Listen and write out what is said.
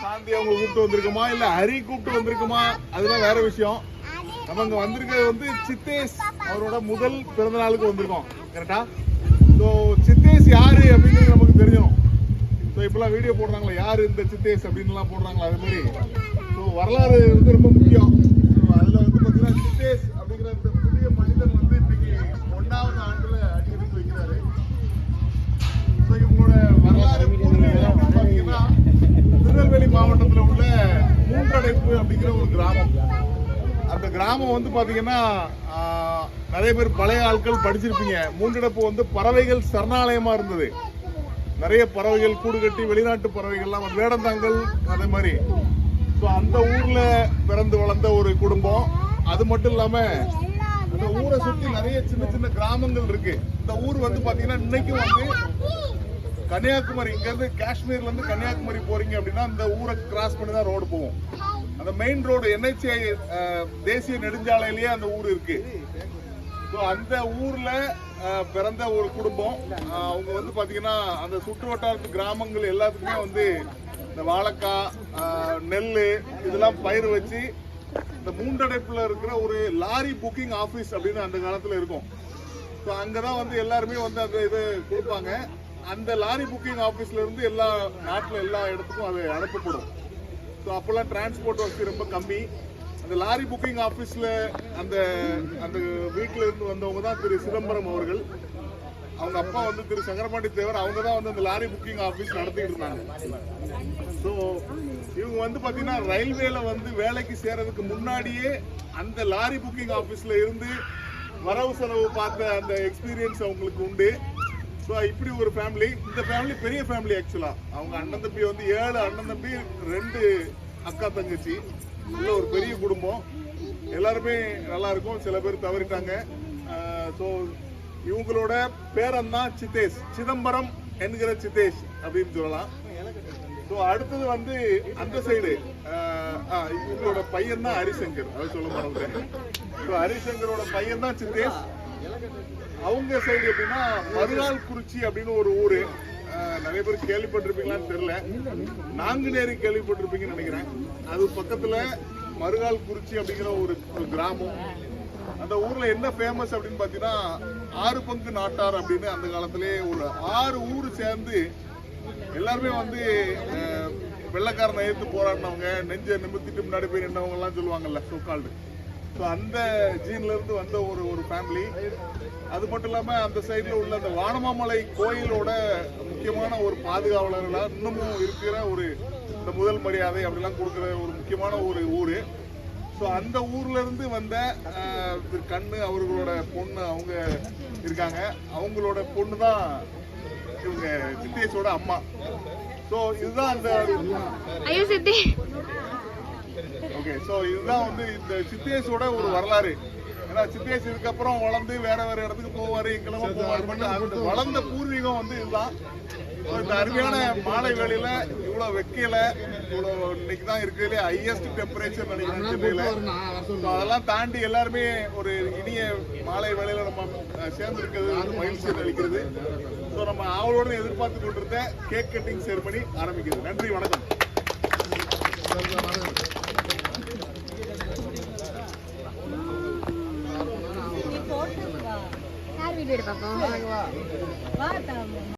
சாந்தி அவங்க கூப்பிட்டு வந்திருக்குமா? இல்ல ஹரி கூப்பிட்டு வந்திருக்குமா? அதெல்லாம் வேற விஷயம். நம்ம இங்க வந்திருக்கிறது வந்து சித்தேஷ் அவரோட முதல் பிறந்த நாளுக்கு வந்திருக்கோம். கரெக்டா ஸோ சித்தேஷ் யாரு அப்படிங்கிறது நமக்கு தெரியும். ஸோ இப்பெல்லாம் வீடியோ போடுறாங்களா யாரு இந்த சித்தேஷ் அப்படின்லாம் போடுறாங்களா அது மாதிரி. ஸோ வரலாறு வந்து ரொம்ப முக்கியம். அதில் அதுல வந்து பார்த்தீங்கன்னா சித்தேஷ் அப்படிங்கிற இந்த புதிய மனிதன் வந்து இன்னைக்கு ஒன்றாவது ஆண்டுல அடி எடுத்து வைக்கிறாரு ஸோ இவங்களோட வரலாறு பூர்வீகம் பார்த்தீங்கன்னா திருநெல்வேலி மாவட்டத்தில் உள்ள மூன்றடைப்பு அப்படிங்கிற ஒரு கிராமம் கிராமம் வந்து பார்த்தீங்கன்னா நிறைய பேர் பழைய ஆட்கள் படிச்சிருப்பீங்க. மூன்றடைப்பு வந்து பறவைகள் சரணாலயமா இருந்தது. நிறைய பறவைகள் கூடு கட்டி வெளிநாட்டு பறவைகள்லாம் வேடந்தாங்கல் அதே மாதிரி. ஸோ அந்த ஊர்ல பிறந்து வளர்ந்த ஒரு குடும்பம். அது மட்டும் இல்லாம இந்த ஊரை சுற்றி நிறைய சின்ன சின்ன கிராமங்கள் இருக்கு. இந்த ஊர் வந்து பாத்தீங்கன்னா இன்னைக்கும் வந்து கன்னியாகுமரி. இங்கேருந்து காஷ்மீர்லேருந்து கன்னியாகுமரி போறீங்க அப்படின்னா இந்த ஊரை கிராஸ் பண்ணி தான் ரோடு போகும். அந்த மெயின் ரோடு என்ஹெச்ஐ தேசிய நெடுஞ்சாலையிலேயே அந்த ஊர் இருக்கு. ஸோ அந்த ஊர்ல பிறந்த ஒரு குடும்பம். அவங்க வந்து பாத்தீங்கன்னா அந்த சுற்று வட்டாரத்து கிராமங்கள் எல்லாத்துக்குமே வந்து இந்த வாழைக்காய் நெல் இதெல்லாம் பயிர் வச்சு இந்த மூன்றடைப்புல இருக்கிற ஒரு லாரி புக்கிங் ஆஃபீஸ் அப்படின்னு அந்த காலத்துல இருக்கும். ஸோ அங்கதான் வந்து எல்லாருமே வந்து அந்த இது கொடுப்பாங்க. அந்த லாரி புக்கிங் ஆஃபீஸ்ல இருந்து எல்லா நாட்டில் எல்லா இடத்துக்கும் அது அனுப்பப்படும். ஸோ அப்போல்லாம் டிரான்ஸ்போர்ட் வசதி ரொம்ப கம்மி. அந்த லாரி புக்கிங் ஆஃபீஸில் அந்த அந்த வீட்டில் இருந்து வந்தவங்க தான் திரு சிதம்பரம் அவர்கள். அவங்க அப்பா வந்து திரு சங்கரபாண்டி தேவர் அவங்க தான் வந்து அந்த லாரி புக்கிங் ஆஃபீஸ் நடத்திட்டு இருந்தாங்க. ஸோ இவங்க வந்து பார்த்தீங்கன்னா ரயில்வேல வந்து வேலைக்கு சேர்றதுக்கு முன்னாடியே அந்த லாரி புக்கிங் ஆஃபீஸில் இருந்து வரவு செலவு பார்த்த அந்த எக்ஸ்பீரியன்ஸ் அவங்களுக்கு உண்டு. ஸோ இப்படி ஒரு ஃபேமிலி இந்த ஃபேமிலி பெரிய ஃபேமிலி ஆக்சுவலாக அவங்க அண்ணன் தம்பி வந்து ஏழு அண்ணன் தம்பி ரெண்டு அக்கா தங்கச்சி. உள்ள ஒரு பெரிய குடும்பம். எல்லாருமே நல்லா இருக்கும். சில பேர் தவறிட்டாங்க. ஸோ இவங்களோட பேரன் தான் சித்தேஷ். சிதம்பரம் என்கிற சித்தேஷ் அப்படின்னு சொல்லலாம். ஸோ அடுத்தது வந்து அந்த சைடு இவங்களோட பையன் தான் ஹரிசங்கர். அதை சொல்ல மாட்டேன் ஸோ ஹரிசங்கரோட பையன் தான் சித்தேஷ். அவங்க சைடு எப்படின்னா மறுநாள் குறிச்சி அப்படின்னு ஒரு ஊரு. நிறைய பேர் கேள்விப்பட்டிருப்பீங்களான்னு தெரியல. நாங்குநேரி கேள்விப்பட்டிருப்பீங்கன்னு நினைக்கிறேன். அது பக்கத்துல மறுகால் குறிச்சி அப்படிங்கிற ஒரு கிராமம். அந்த ஊர்ல என்ன ஃபேமஸ் அப்படின்னு பாத்தீங்கன்னா ஆறு பங்கு நாட்டார் அப்படின்னு அந்த காலத்திலேயே ஒரு ஆறு ஊர் சேர்ந்து எல்லாருமே வந்து அஹ், வெள்ளைக்காரனை எதிர்த்து போராடினவங்க நெஞ்ச நிமித்திட்டு முன்னாடி போய் நின்றவங்க எல்லாம் சொல்லுவாங்கல்ல சோக்கால்டு ஸோ அந்த ஜீன்லேருந்து வந்த ஒரு ஒரு ஃபேமிலி அது மட்டும் இல்லாமல் அந்த சைடில் உள்ள அந்த வானமாமலை கோயிலோட முக்கியமான ஒரு பாதுகாவலர்களாக இன்னமும் இருக்கிற ஒரு இந்த முதல் மரியாதை அப்படிலாம் கொடுக்குற ஒரு முக்கியமான ஒரு ஊர். ஸோ அந்த ஊர்லேருந்து வந்த திரு கண்ணு அவர்களோட பொண்ணு அவங்க இருக்காங்க. அவங்களோட பொண்ணு தான் இவங்க சித்தேஷோட அம்மா. ஸோ இதுதான் அந்த ஐயோ சித்தி. ஓகே ஸோ இதுதான் வந்து இந்த சித்தேஷோட ஒரு வரலாறு. ஏன்னா சித்தேஷ் இதுக்கப்புறம் வளர்ந்து வேற வேற இடத்துக்கு போவாரு எங்கெல்லாமோ போவாரு அந்த வளர்ந்த பூர்வீகம் வந்து இதுதான். இந்த அருமையான மாலை வேளையில இவ்வளவு வெக்கையில இவ்வளவு இன்னைக்கு தான் இருக்கிறதுலே ஹையஸ்ட் டெம்பரேச்சர் நினைக்கிறேன் சென்னையில. So, அதெல்லாம் தாண்டி எல்லாருமே ஒரு இனிய மாலை வேளையில நம்ம சேர்ந்து இருக்கிறது வந்து மகிழ்ச்சி அளிக்கிறது. ஸோ நம்ம ஆவலோடு எதிர்பார்த்து கொண்டிருந்த கேக் கட்டிங் செரிமனி ஆரம்பிக்கிறது. நன்றி வணக்கம். யார் வீடியோ எடுப்பாப்போம்